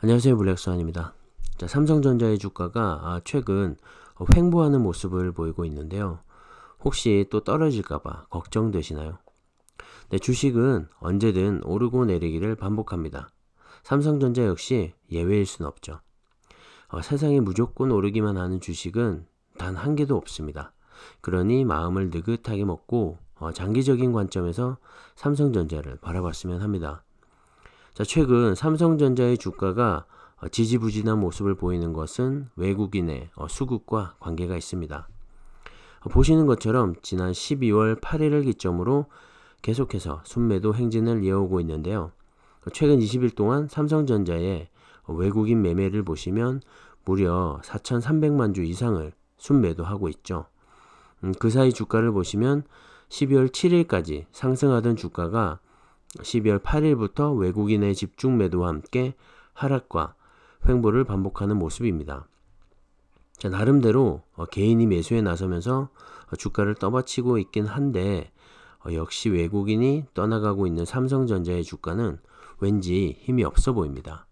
안녕하세요 블랙스완입니다. 자, 삼성전자의 주가가 아, 최근 횡보하는 모습을 보이고 있는데요. 혹시 또 떨어질까봐 걱정되시나요? 네, 주식은 언제든 오르고 내리기를 반복합니다. 삼성전자 역시 예외일 순 없죠. 어, 세상에 무조건 오르기만 하는 주식은 단 한 개도 없습니다. 그러니 마음을 느긋하게 먹고 어, 장기적인 관점에서 삼성전자를 바라봤으면 합니다. 자, 최근 삼성전자의 주가가 어, 지지부진한 모습을 보이는 것은 외국인의 어, 수급과 관계가 있습니다. 어, 보시는 것처럼 지난 12월 8일을 기점으로 계속해서 순매도 행진을 이어오고 있는데요. 최근 20일 동안 삼성전자의 외국인 매매를 보시면 무려 4,300만 주 이상을 순매도하고 있죠. 음, 그 사이 주가를 보시면 12월 7일까지 상승하던 주가가 12월 8일부터 외국인의 집중 매도와 함께 하락과 횡보를 반복하는 모습입니다. 자, 나름대로 어, 개인이 매수에 나서면서 어, 주가를 떠받치고 있긴 한데 어, 역시 외국인이 떠나가고 있는 삼성전자의 주가는 왠지 힘이 없어 보입니다.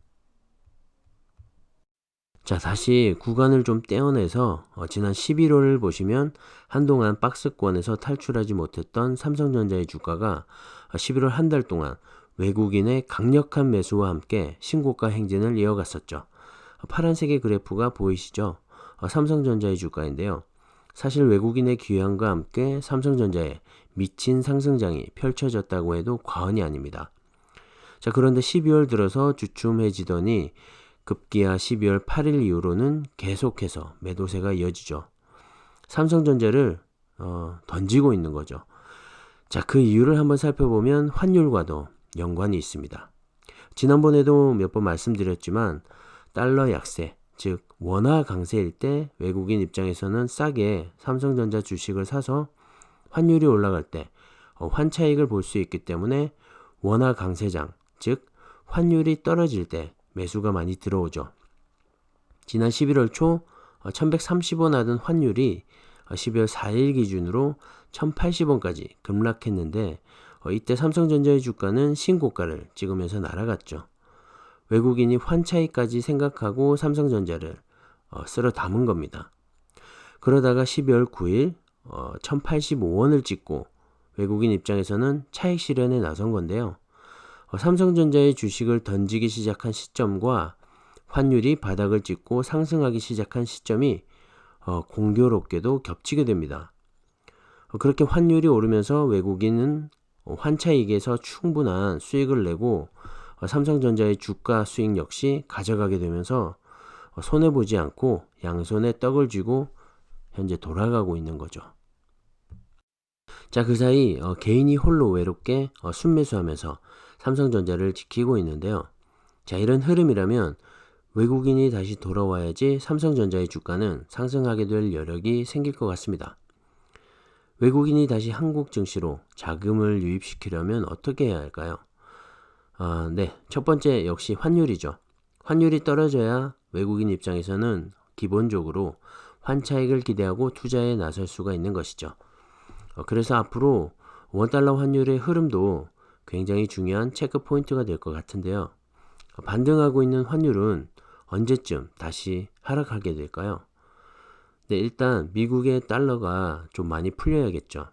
자, 다시 구간을 좀 떼어내서 어, 지난 11월을 보시면 한동안 박스권에서 탈출하지 못했던 삼성전자의 주가가 11월 한 달 동안 외국인의 강력한 매수와 함께 신고가 행진을 이어갔었죠. 파란색의 그래프가 보이시죠? 어, 삼성전자의 주가인데요. 사실 외국인의 귀환과 함께 삼성전자의 미친 상승장이 펼쳐졌다고 해도 과언이 아닙니다. 자, 그런데 12월 들어서 주춤해지더니 급기야 12월 8일 이후로는 계속해서 매도세가 이어지죠. 삼성전자를 어, 던지고 있는 거죠. 자, 그 이유를 한번 살펴보면 환율과도 연관이 있습니다. 지난번에도 몇 번 말씀드렸지만 달러 약세, 즉 원화 강세일 때 외국인 입장에서는 싸게 삼성전자 주식을 사서 환율이 올라갈 때 어, 환차익을 볼 수 있기 때문에 원화 강세장, 즉 환율이 떨어질 때 매수가 많이 들어오죠. 지난 11월 초 1130원 어, 하던 환율이 12월 어, 4일 기준으로 1080원까지 급락했는데 어, 이때 삼성전자의 주가는 신고가를 찍으면서 날아갔죠. 외국인이 환차익까지 생각하고 삼성전자를 쓸어 담은 겁니다. 그러다가 12월 9일 1085원을 찍고 외국인 입장에서는 차익 실현에 나선 건데요. 어, 삼성전자의 주식을 던지기 시작한 시점과 환율이 바닥을 찍고 상승하기 시작한 시점이 어, 공교롭게도 겹치게 됩니다. 어, 그렇게 환율이 오르면서 외국인은 환차익에서 충분한 수익을 내고 삼성전자의 주가 수익 역시 가져가게 되면서 손해보지 않고 양손에 떡을 쥐고 현재 돌아가고 있는 거죠. 자, 그 사이 개인이 홀로 외롭게 순매수하면서 삼성전자를 지키고 있는데요. 자, 이런 흐름이라면 외국인이 다시 돌아와야지 삼성전자의 주가는 상승하게 될 여력이 생길 것 같습니다. 외국인이 다시 한국 증시로 자금을 유입시키려면 어떻게 해야 할까요? 아, 네. 첫 번째 역시 환율이죠. 환율이 떨어져야 외국인 입장에서는 기본적으로 환차익을 기대하고 투자에 나설 수가 있는 것이죠. 어, 그래서 앞으로 원달러 환율의 흐름도 굉장히 중요한 체크 포인트가 될 것 같은데요. 반등하고 있는 환율은 언제쯤 다시 하락하게 될까요? 네, 일단 미국의 달러가 좀 많이 풀려야겠죠.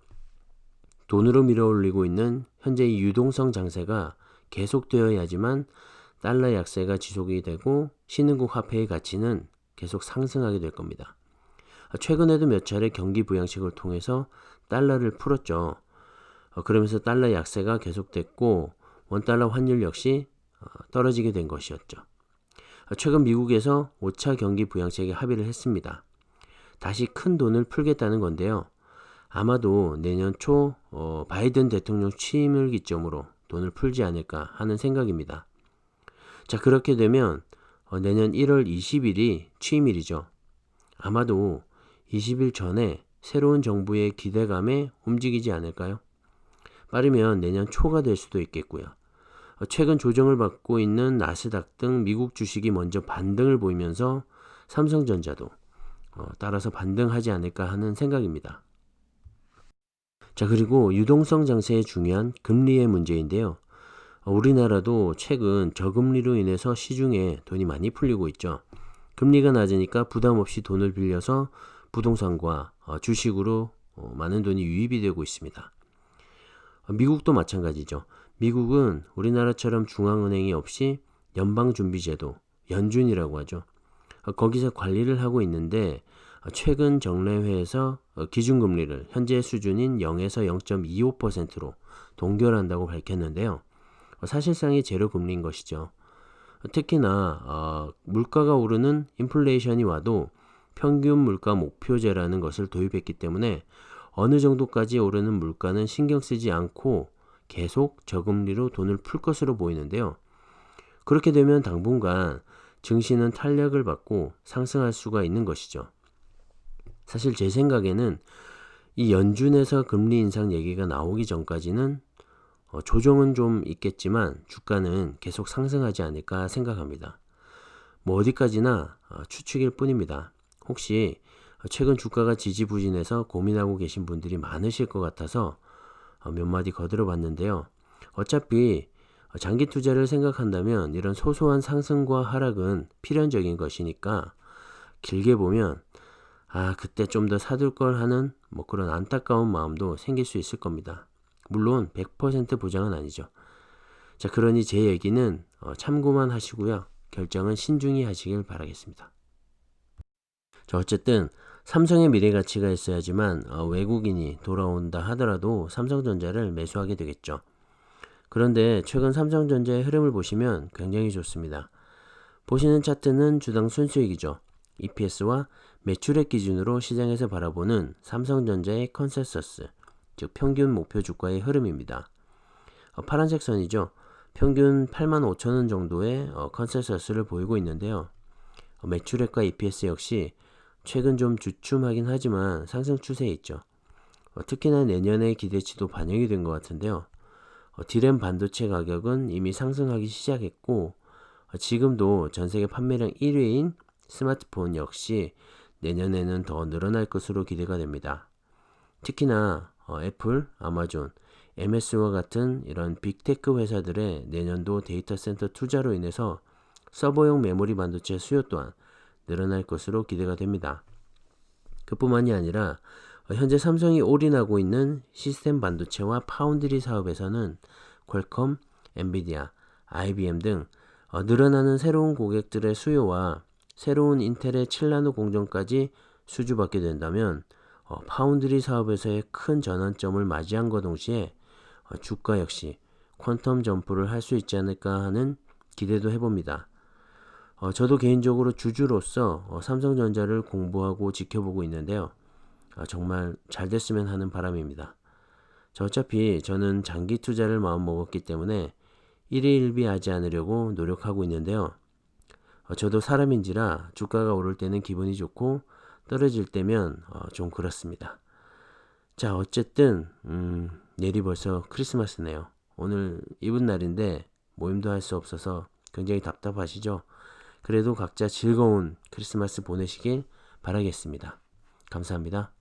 돈으로 밀어올리고 있는 현재 의 유동성 장세가 계속되어야지만 달러 약세가 지속이 되고 신흥국 화폐의 가치는 계속 상승하게 될 겁니다. 최근에도 몇 차례 경기 부양식을 통해서 달러를 풀었죠. 어, 그러면서 달러 약세가 계속됐고 원달러 환율 역시 어, 떨어지게 된 것이었죠. 어, 최근 미국에서 5차 경기 부양책에 합의를 했습니다. 다시 큰 돈을 풀겠다는 건데요. 아마도 내년 초 어, 바이든 대통령 취임을 기점으로 돈을 풀지 않을까 하는 생각입니다. 자 그렇게 되면 어, 내년 1월 20일이 취임일이죠. 아마도 20일 전에 새로운 정부의 기대감에 움직이지 않을까요? 빠르면 내년 초가 될 수도 있겠고요. 어, 최근 조정을 받고 있는 나스닥 등 미국 주식이 먼저 반등을 보이면서 삼성전자도 어, 따라서 반등하지 않을까 하는 생각입니다. 자, 그리고 유동성 장세의 중요한 금리의 문제인데요. 어, 우리나라도 최근 저금리로 인해서 시중에 돈이 많이 풀리고 있죠. 금리가 낮으니까 부담 없이 돈을 빌려서 부동산과 어, 주식으로 어, 많은 돈이 유입이 되고 있습니다. 어, 미국도 마찬가지죠. 미국은 우리나라처럼 중앙은행이 없이 연방준비제도, 연준이라고 하죠. 어, 거기서 관리를 하고 있는데 어, 최근 정례회에서 어, 기준금리를 현재 수준인 0에서 0.25%로 동결한다고 밝혔는데요. 어, 사실상의 제로 금리인 것이죠. 어, 특히나 어, 물가가 오르는 인플레이션이 와도 평균 물가 목표제라는 것을 도입했기 때문에 어느 정도까지 오르는 물가는 신경 쓰지 않고 계속 저금리로 돈을 풀 것으로 보이는데요. 그렇게 되면 당분간 증시는 탄력을 받고 상승할 수가 있는 것이죠. 사실 제 생각에는 이 연준에서 금리 인상 얘기가 나오기 전까지는 어, 조정은 좀 있겠지만 주가는 계속 상승하지 않을까 생각합니다. 뭐 어디까지나 어, 추측일 뿐입니다. 혹시 최근 주가가 지지부진해서 고민하고 계신 분들이 많으실 것 같아서 어, 몇 마디 거들어 봤는데요. 어차피 장기 투자를 생각한다면 이런 소소한 상승과 하락은 필연적인 것이니까 길게 보면 아, 그때 좀 더 사둘 걸 하는 뭐 그런 안타까운 마음도 생길 수 있을 겁니다. 물론 100% 보장은 아니죠. 자, 그러니 제 얘기는 어, 참고만 하시고요. 결정은 신중히 하시길 바라겠습니다. 자, 어쨌든 삼성의 미래 가치가 있어야지만 어, 외국인이 돌아온다 하더라도 삼성전자를 매수하게 되겠죠. 그런데 최근 삼성전자의 흐름을 보시면 굉장히 좋습니다. 보시는 차트는 주당 순수익이죠. EPS와 매출액 기준으로 시장에서 바라보는 삼성전자의 컨센서스, 즉 평균 목표 주가의 흐름입니다. 어, 파란색 선이죠. 평균 8만 5천 원 정도의 어, 컨센서스를 보이고 있는데요. 어, 매출액과 EPS 역시 최근 좀 주춤하긴 하지만 상승 추세에 있죠. 어, 특히나 내년의 기대치도 반영이 된 것 같은데요. 어, 디램 반도체 가격은 이미 상승하기 시작했고 어, 지금도 전 세계 판매량 1위인 스마트폰 역시 내년에는 더 늘어날 것으로 기대가 됩니다. 특히나 어, 애플, 아마존, MS와 같은 이런 빅테크 회사들의 내년도 데이터 센터 투자로 인해서 서버용 메모리 반도체 수요 또한 늘어날 것으로 기대가 됩니다. 그뿐만이 아니라 어, 현재 삼성이 올인하고 있는 시스템 반도체와 파운드리 사업에서는 퀄컴, 엔비디아, IBM 등 어, 늘어나는 새로운 고객들의 수요와 새로운 인텔의 7나노 공정까지 수주받게 된다면 어, 파운드리 사업에서의 큰 전환점을 맞이한과 동시에 어, 주가 역시 퀀텀 점프를 할 수 있지 않을까 하는 기대도 해봅니다. 어, 저도 개인적으로 주주로서 어, 삼성전자를 공부하고 지켜보고 있는데요. 아, 정말 잘 됐으면 하는 바람입니다. 저 어차피 저는 장기 투자를 마음먹었기 때문에 일희일비하지 않으려고 노력하고 있는데요. 어, 저도 사람인지라 주가가 오를 때는 기분이 좋고 떨어질 때면 어, 좀 그렇습니다. 자, 어쨌든 음, 내일이 벌써 크리스마스네요. 오늘 이분 날인데 모임도 할 수 없어서 굉장히 답답하시죠? 그래도 각자 즐거운 크리스마스 보내시길 바라겠습니다. 감사합니다.